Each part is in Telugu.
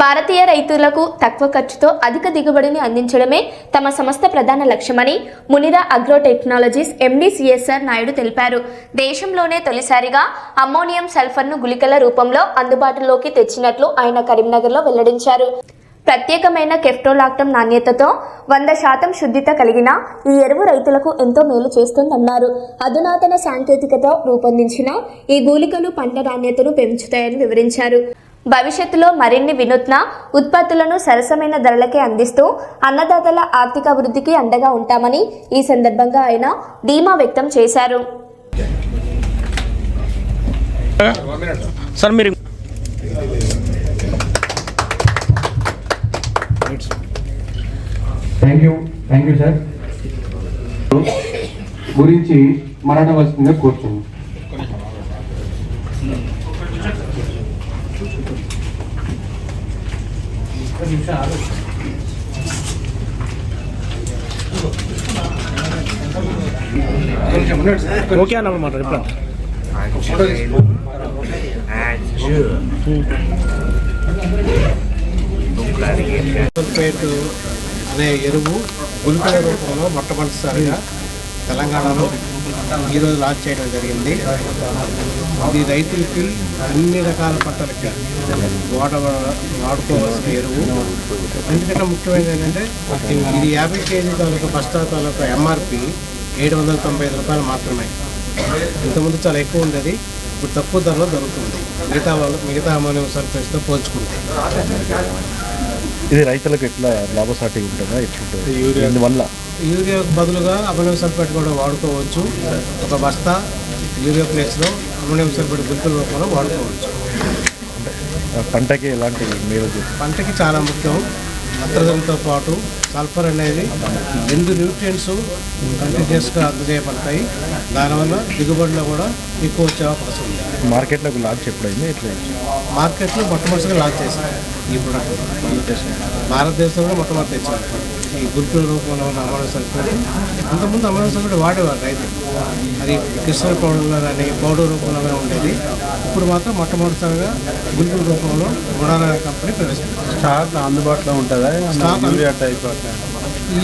భారతీయ రైతులకు తక్కువ ఖర్చుతో అధిక దిగుబడిని అందించడమే తమ సంస్థ ప్రధాన లక్ష్యమని Munira agro technologies MD CSR Naidu తెలిపారు. దేశంలోనే తొలిసారిగా అమ్మోనియం సల్ఫర్ను గుళికల రూపంలో అందుబాటులోకి తెచ్చినట్లు ఆయన కరీంనగర్లో వెల్లడించారు. ప్రత్యేకమైన కెఫ్టోలాక్టం నాణ్యతతో వంద శాతం శుద్ధిత కలిగిన ఈ ఎరువు రైతులకు ఎంతో మేలు చేస్తుందన్నారు. అధునాతన సాంకేతికతో రూపొందించిన ఈ గూలికలు పంట నాణ్యతను పెంచుతాయని వివరించారు. భవిష్యత్తులో మరిన్ని వినూత్న ఉత్పత్తులను సరసమైన ధరలకే అందిస్తూ అన్నదాతల ఆర్థిక అభివృద్ధికి అండగా ఉంటామని ఈ సందర్భంగా ఆయన ధీమా వ్యక్తం చేశారు. సార్ మీరు thank you thank you sir గురించి మాట్లాడవలసిందిగా కోరుతున్నాను ఓకే అన్నమాట ఇప్పుడు సల్ఫేట్ అనే ఎరువు గుల్కల రూపంలో మొట్టమొదటిసారిగా తెలంగాణలో ఈరోజు లాంచ్ చేయడం జరిగింది. ఇది రైతులకి అన్ని రకాల పంటలకి వాడ వాడుకోవాల్సిన ఎరువు. ఎందుకంటే ముఖ్యమైనది ఏంటంటే ఇది యాభై కేజీ తాలూకా బస్తా తాలూకా ఎంఆర్పి ఏడు వందల తొంభై ఐదు రూపాయలు మాత్రమే. ఇంతకుముందు చాలా ఎక్కువ ఉండేది ఇప్పుడు తక్కువ ధరలో దొరుకుతుంది. మిగతా వాళ్ళు మిగతా అమోనియం సల్ఫేట్స్తో పోల్చుకుంటే. ఇది రైతులకు ఎట్లా లాభసాటిగా ఉంటుందా ఎట్లుంటుంది? ఇందువల్ల యూరియా బదులుగా అమోనియం సల్ఫేట్ కూడా వాడుకోవచ్చు. ఒక బస్తా యూరియా ప్లేస్లో అమోనియం సల్ఫేట్ గుంపుల రూపంలో వాడుకోవచ్చు. పంటకి ఎలాంటి పంటకి చాలా ముఖ్యం. నత్రజనితో పాటు సల్ఫర్ అనేది రెండు న్యూట్రియంట్స్ కంటిన్యూస్గా అందజేయబడతాయి దానివల్ల దిగుబడిలో కూడా ఎక్కువ వచ్చే అవకాశం ఉంది. మార్కెట్లోకి లాంచ్ ఎప్పుడైంది? ఎట్లా మార్కెట్లో మొట్టమొదటిగా లాంచ్ చేశారు ఈ ప్రొడక్ట్ భారతదేశంలో మొట్టమొదటి తెచ్చారు. ఈ గుంటూరు రూపంలో ఉన్న అమోనియం సల్ఫేట్ అంతకుముందు అమోనియం సల్ఫేట్ వాడేవారు రైతు అది క్రిస్టల్ పౌడర్లో కానీ పౌడర్ రూపంలోనే ఉండేది. ఇప్పుడు మాత్రం మొట్టమొదటిసారిగా గుంటూరు రూపంలో గుణాల కంపెనీ ప్రవేశపెట్టింది. స్టాక్ అందుబాటులో ఉంటుందా?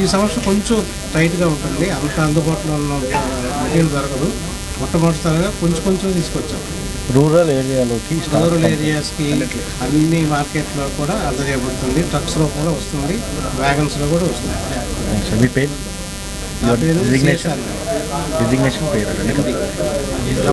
ఈ సంవత్సరం కొంచెం టైట్గా ఉంటుంది. అంత అందుబాటులో ఉన్న మెటీరియల్ దొరకదు. మొట్టమొదటిసారిగా కొంచెం కొంచెం తీసుకొచ్చాం. రూరల్ ఏరియాలోకి రూరల్ ఏరియాస్కి అన్ని మార్కెట్లో కూడా అందజేయబడుతుంది ట్రక్స్ రూపంలో వస్తుంది. వ్యాగన్స్లో కూడా వస్తుంది. మీ పేరు. డిజిగ్నేషన్ పేరు